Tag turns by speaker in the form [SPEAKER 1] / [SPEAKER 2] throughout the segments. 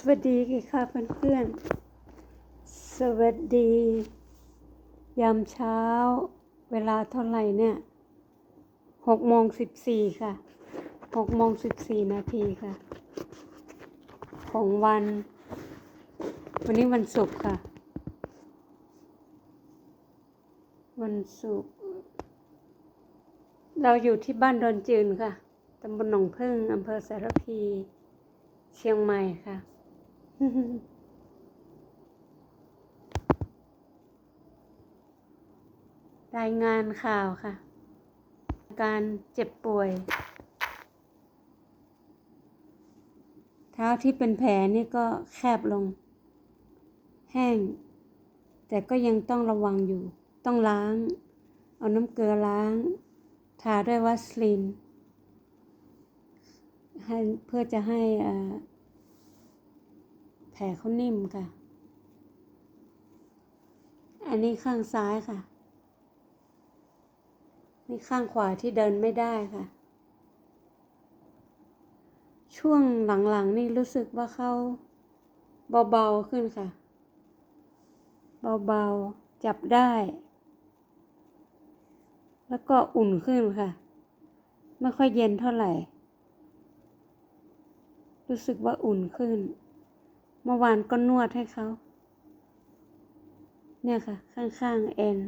[SPEAKER 1] สวัสดีค่ะเพื่อนๆ สวัสดี ยามเช้า เวลาเท่าไหร่เนี่ยหกโมงสิบสี่ค่ะหกโมงสิบสี่นาทีค่ะ ของวัน วันนี้วันศุกร์ค่ะ วันศุกร์เราอยู่ที่บ้านดอนจืนค่ะ ตำบลหนองพึ่งอำเภอสารพี เชียงใหม่ค่ะ รายงานข่าวค่ะ การเจ็บป่วย เท้าที่เป็นแผลนี่ก็แคบลง แห้ง แต่ก็ยังต้องระวังอยู่ ต้องล้าง เอาน้ำเกลือล้าง ทาด้วยวัสลินให้เพื่อจะให้อ่า แผลเขานิ่มค่ะ อันนี้ข้างซ้ายค่ะ นี่ข้างขวาที่เดินไม่ได้ค่ะ ช่วงหลังๆนี่รู้สึกว่าเขาเบาๆขึ้นค่ะ เบาๆ จับได้ แล้วก็อุ่นขึ้นค่ะ ไม่ค่อยเย็นเท่าไหร่ รู้สึกว่าอุ่นขึ้น เมื่อวานก็นวดให้เขา เนี่ยค่ะ ข้างๆเอ็น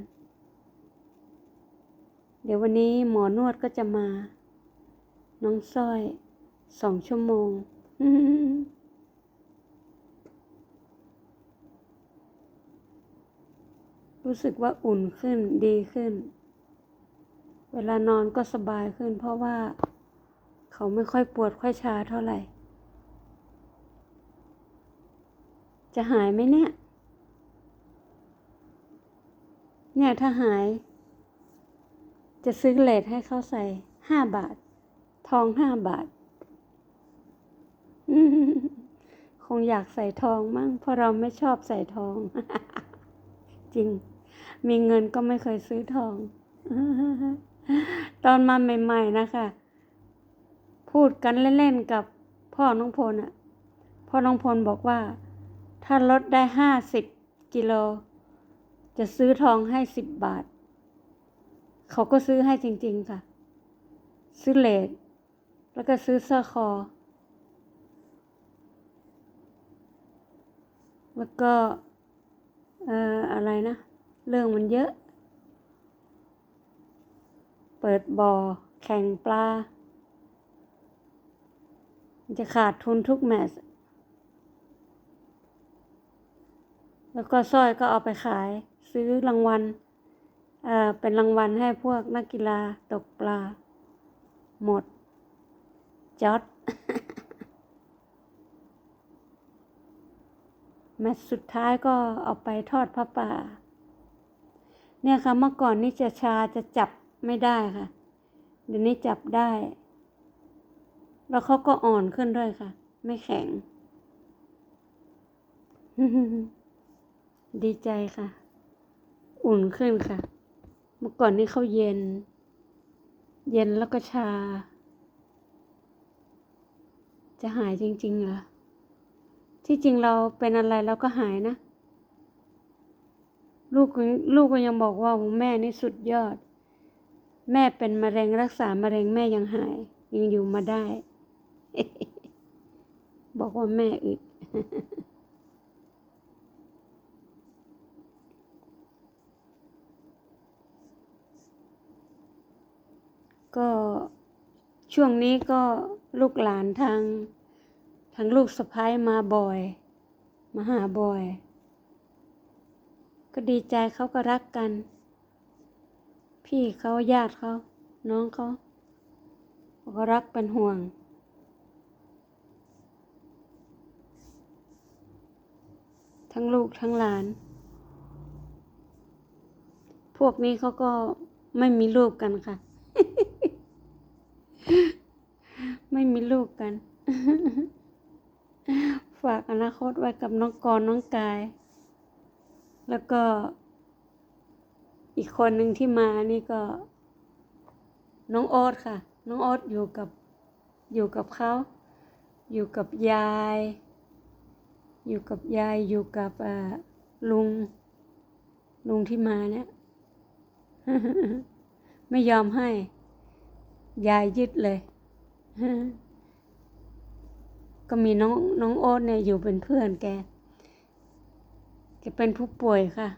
[SPEAKER 1] เดี๋ยววันนี้หมอนวดก็จะมา น้องสร้อยสองชั่วโมง รู้สึกว่าอุ่นขึ้นดีขึ้น เวลานอนก็สบายขึ้น เพราะว่าเขาไม่ค่อยปวดค่อยชาเท่าไหร่ จะหายไหมเนี่ย เนี่ยถ้าหาย จะซื้อเลทให้เขาใส่ห้าบาท ทองห้าบาท คงอยากใส่ทองมั้งเพราะเราไม่ชอบใส่ทอง จริง มีเงินก็ไม่เคยซื้อทอง ตอนมาใหม่ๆนะคะพูดกันเล่นๆกับพ่อน้องพลอะพ่อน้องพลบอกว่า ถ้าลดได้ห้าสิบกิโล จะซื้อทองให้สิบบาท เขาก็ซื้อให้จริง ๆ ค่ะ ซื้อเลดแล้วก็ซื้อเสื้อคอ แล้วก็เอ่ออะไรนะ เรื่องมันเยอะ เปิดบ่อ แข่งปลา จะขาดทุนทุกแมตช์ แล้วก็สร้อยก็เอาไปขาย ซื้อรางวัลเอ่อเป็นรางวัลให้พวกนักกีฬาตกปลา หมดจอดแมตสุดท้ายก็เอาไปทอดพระป่า เนี่ยค่ะเมื่อก่อนนี่จะชาจะจับไม่ได้ค่ะ เดี๋ยวนี้จับได้ แล้วเขาก็อ่อนขึ้นด้วยค่ะ ไม่แข็ง ดีใจค่ะ อุ่นขึ้นค่ะ เมื่อก่อนนี่เขาเย็น เย็นแล้วก็ชา จะหายจริงๆเหรอ ที่จริงเราเป็นอะไรเราก็หายนะ ลูกลูกก็ยังบอกว่าแม่นี่สุดยอด แม่เป็นมะเร็งรักษามะเร็งแม่ยังหาย ยังอยู่มาได้ บอกว่าแม่อึด ก็ช่วงนี้ก็ลูกหลานทางทางลูกสะพ้ายมาบ่อย มาหาบ่อย ก็ดีใจเขาก็รักกัน พี่เขาญาติเขา น้องเขาก็รักเป็นห่วง ทั้งลูกทั้งหลาน พวกนี้เขาก็ไม่มีลูกกันค่ะ ไม่มีลูกกัน ฝากอนาคตไว้กับน้องกรณ์น้องกาย แล้วก็ อีกคนหนึ่งที่มานี่ก็ น้องโอ๊ตค่ะ น้องโอ๊ตอยู่กับอยู่กับเขาอยู่กับยาย อยู่กับยายอยู่กับลุง ลุงที่มาเนี่ย ไม่ยอมให้ ยายยึดเลยก็มีน้องน้องโอ๊ตเนี่ยอยู่เป็นเพื่อนแกแกเป็นผู้ป่วยค่ะ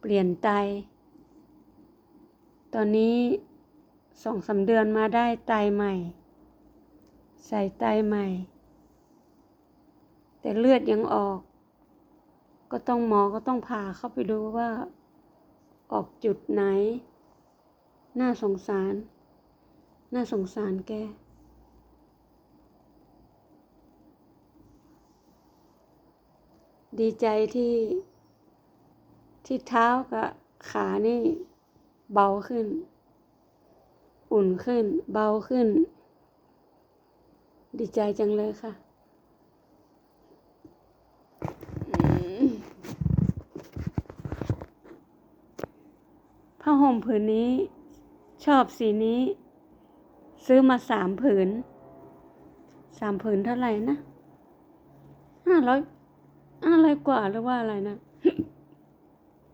[SPEAKER 1] เปลี่ยนไต ตอนนี้สองสามเดือนมาได้ไตใหม่ ใส่ไตใหม่ แต่เลือดยังออก ก็ต้องหมอก็ต้องพาเข้าไปดูว่า ออกจุดไหน น่าสงสาร น่าสงสารแก ดีใจที่ ที่เท้ากับขานี่ เบาขึ้น อุ่นขึ้น เบาขึ้น ดีใจจังเลยค่ะผ้าห่มผืนนี้ ชอบสีนี้ ซื้อมาสามผืนสามผืนเท่าไหร่นะห้าร้อยห้าร้อยกว่าหรือว่าอะไรนะ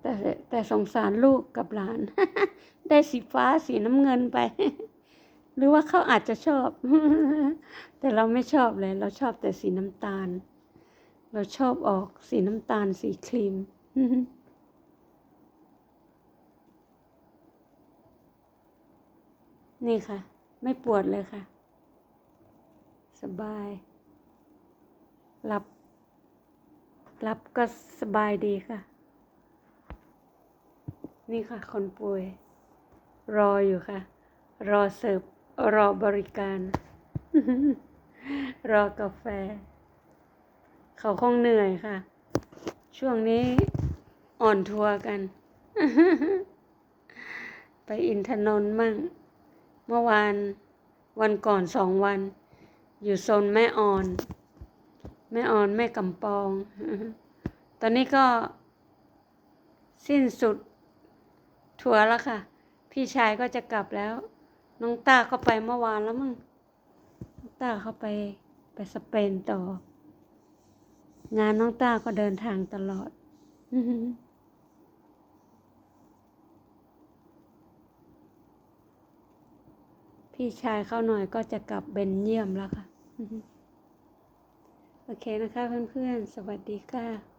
[SPEAKER 1] แต่แต่สงสารลูกกับหลาน ได้สีฟ้าสีน้ำเงินไป หรือว่าเขาอาจจะชอบ แต่เราไม่ชอบเลย เราชอบแต่สีน้ำตาล เราชอบออกสีน้ำตาลสีครีมนี่ค่ะ ไม่ปวดเลยค่ะ สบาย หลับ หลับก็สบายดีค่ะ นี่ค่ะ คนป่วย รออยู่ค่ะ รอเสิร์ฟ รอบริการ รอกาแฟ เขาคงเหนื่อยค่ะ ช่วงนี้อ่อนทัวร์กัน ไปอินทนนท์มั่ง เมื่อวานวันก่อนสองวัน อยู่โซนแม่ออน แม่ออนแม่กำปอง ตอนนี้ก็ สิ้นสุดทัวร์แล้วค่ะ พี่ชายก็จะกลับแล้ว น้องต้าก็ไปเมื่อวานแล้วมึงน้องต้าเขาไปไปสเปนต่อ งานน้องต้าก็เดินทางตลอด พี่ชายเข้าหน่อยก็จะกลับเบนเยี่ยมแล้วค่ะ โอเคนะคะเพื่อนๆ สวัสดีค่ะ